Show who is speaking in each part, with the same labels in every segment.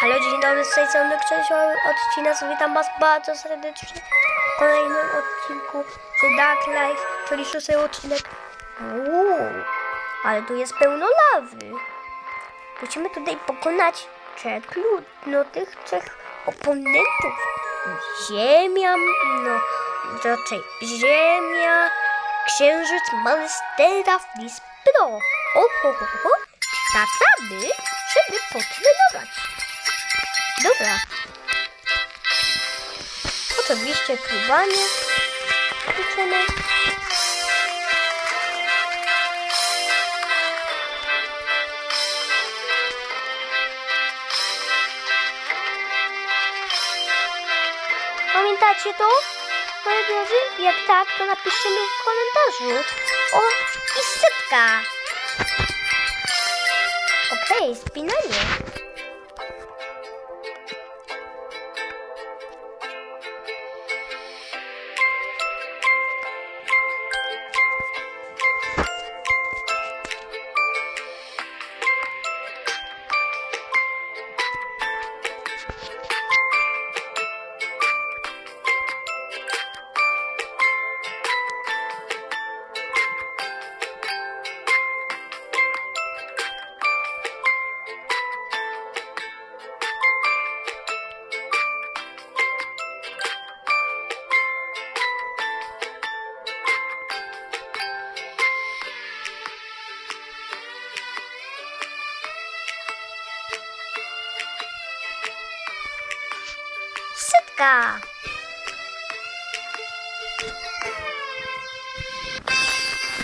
Speaker 1: Halo, dzień dobry, z tej strony Krzysiu, odcinek, witam was bardzo serdecznie w kolejnym odcinku The Dark Life, czyli szósty odcinek. Uuu, ale tu jest pełno lawy. Musimy tutaj pokonać trzech lud, no tych trzech oponentów. Ziemia, no raczej Ziemia, Księżyc, Monstera, Flis Pro. O, ho, ho, ho. Wracamy, żeby potrenować. Dobra. Oczywiście fruwanie. Liczymy. Pamiętacie to? Moi drodzy, jak tak, to napiszcie mi w komentarzu. O, i sypka. Okej, spinanie.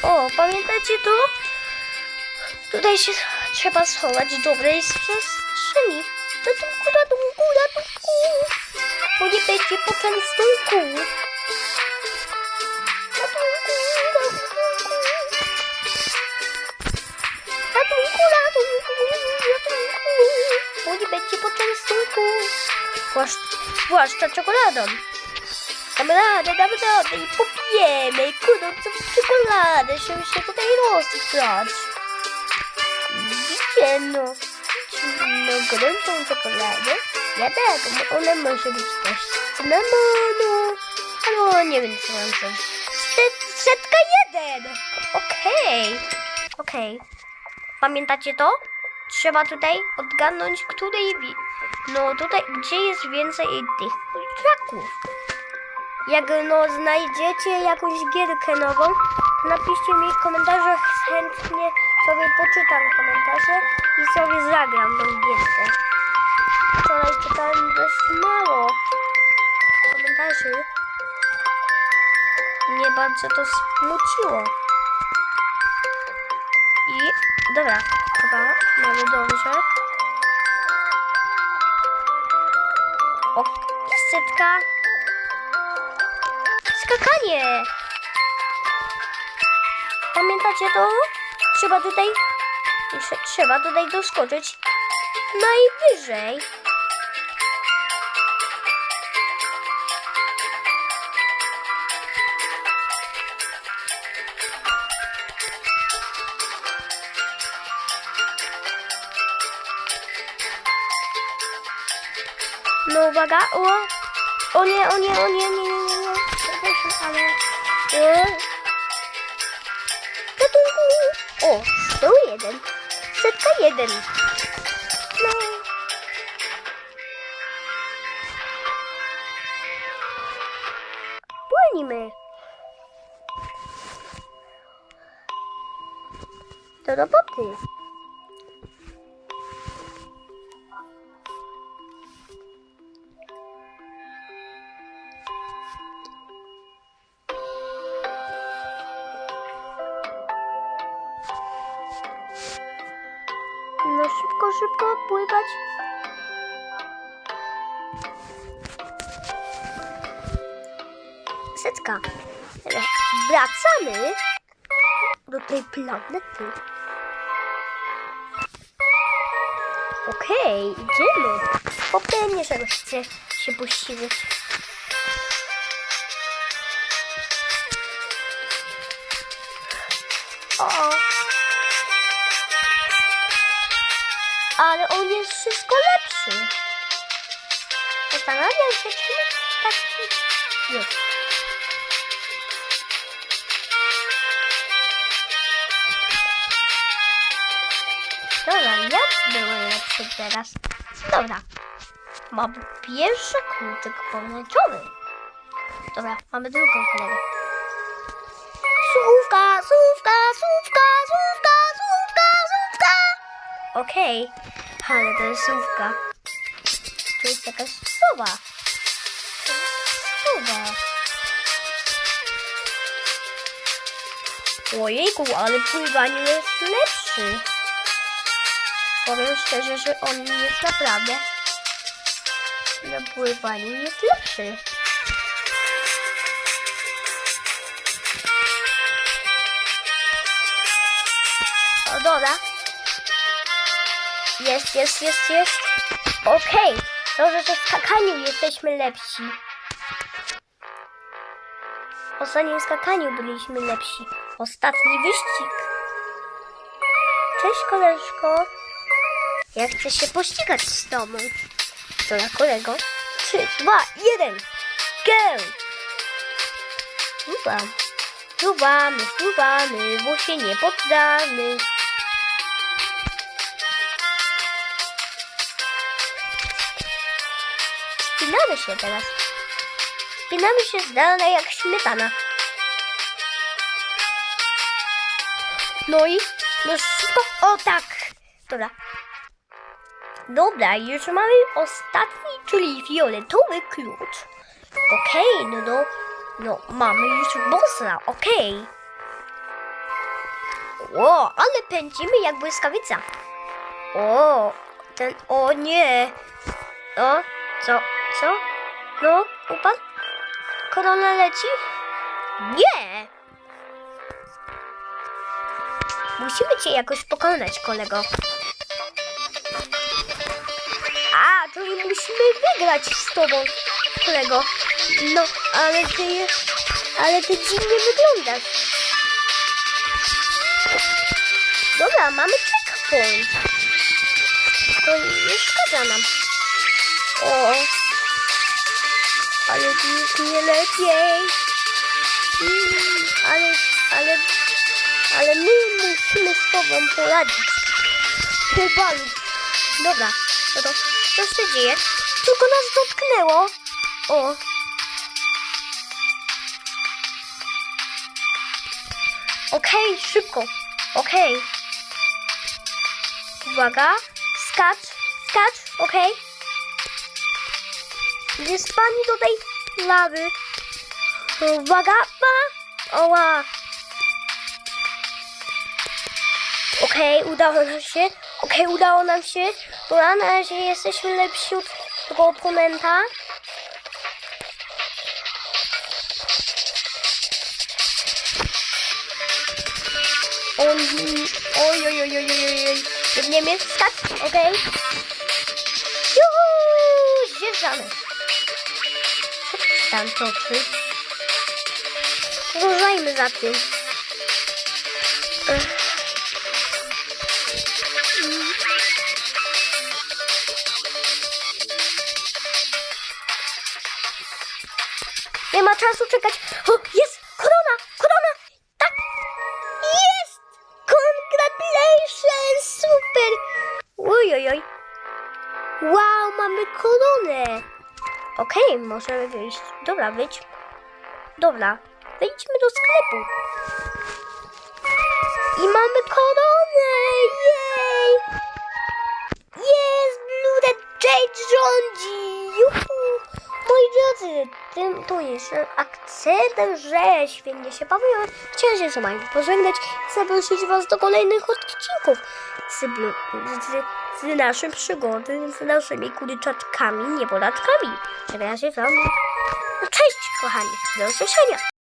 Speaker 1: O, pamiętacie tu? Tutaj się trzeba schować dobrej przestrzeni. Ratunku, ratunku, ratunku. Bo nie będzie poczęstunku. Ratunku, ratunku. Ratunku, ratunku, ratunku. Bo nie będzie poczęstunku. Zwłasz- Zwłaszcza czekoladą. Damy radę, damy radę i popijemy kurącą czekoladę, żeby się tutaj rozgrać. Widzicie, no, no, gorącą czekoladę. Ja tak, bo ona może być też z cynamonu, albo nie wiem co mam coś. Set, setka jeden! Okej, okej. Pamiętacie to? Trzeba tutaj odgadnąć, której... No tutaj, gdzie jest więcej tych kurczaków. Jak no znajdziecie jakąś gierkę nową, napiszcie mi w komentarzach, chętnie sobie poczytam komentarze i sobie zagram tą gierkę. Wczoraj czytałem dość mało komentarzy. Mnie bardzo to smuciło. I dobra, chyba mamy dobrze. O, setka. Skakanie. Pamiętacie to? Trzeba tutaj, trze- trzeba tutaj doskoczyć najwyżej. No uwaga, o, o nie, o nie, o nie, nie, nie, nie, nie. Przepraszam, ale... O. Ratunku! O, to jeden. Setka jeden. No. Płynimy. Do roboty. Pływać. Setka. Wracamy do tej planety. Okej, idziemy. Popewnie czegoś chce się posiłać. O, ale on jest wszystko lepszy. zastanawiam się, czym taki jest. Dobra, ja byłem lepszy teraz. Dobra. Mam pierwszy kluczyk pomarańczowy. Dobra, mamy drugą kolegę. Okej, ale to jest słówka. To jest jakaś słowa. To jest słowa. Ojejku, ale w pływaniu jest lepszy. Powiem szczerze, że on jest naprawdę na pływaniu jest lepszy. O, dobra. Jest, jest, jest, jest. Okej. Dobrze, że w jesteśmy lepsi. W ostatnim skakaniu byliśmy lepsi. Ostatni wyścig. Cześć, koleżko. Ja chcę się pościgać z tobą. Co na kolego? Trzy, dwa, jeden. Go! Fruwam. Fruwamy, fruwamy, bo się nie poddamy. Spinamy się teraz. Spinamy się zdalnie jak śmietana. No i, no szybko, o tak. Dobra. Dobra, już mamy ostatni, czyli fioletowy klucz. Okej, no no, no mamy już bossa, okej. O, ale pędzimy jak błyskawica. O, ten, o nie. O, co, co? No, upadł? Korona leci? Nie! Musimy cię jakoś pokonać, kolego. A, to i musimy wygrać z tobą, kolego. No, ale ty, ale ty dziwnie wyglądasz. Dobra, mamy checkpoint. To nie szkoda nam. O, ale jest nie lepiej. Ale, ale, ale my musimy z tobą poradzić. Wywalić. Dobra, no to co się dzieje? Tylko nas dotknęło. O. Okej, szybko. Okej. Uwaga. Skacz, skacz, okej. Jest pani do tej lawy. Uwaga, pa. Oła. Okej, udało nam się. Okej, udało nam się. Dobra, na razie jesteśmy lepsi od tego oponenta. On, oj, oj, oj, oj, oj, oj. Biegniemy, skacz, okej. Juhu, zjeżdżamy. Tam toczy? Uważajmy za tym. Nie ma czasu czekać. O, jest! Korona! Korona! Tak! Jest! Congratulations! Super! Oj, oj, oj. Wow, mamy koronę! Okej, możemy wyjść. Dobra, wyjdź. Dobra, wejdźmy do sklepu. I mamy koronę! Jej! Jest! Blue Red Jade rządzi! Juhu! Moi drodzy, tym to jest akcentem, że świetnie się bawiłem. Chciałem się z wami pożegnać i zaprosić was do kolejnych odcinków z, blu- z, naszym przygody, z naszymi kurczaczkami, niebolaczkami. Żegnam się z wami. No cześć, kochani. Do usłyszenia.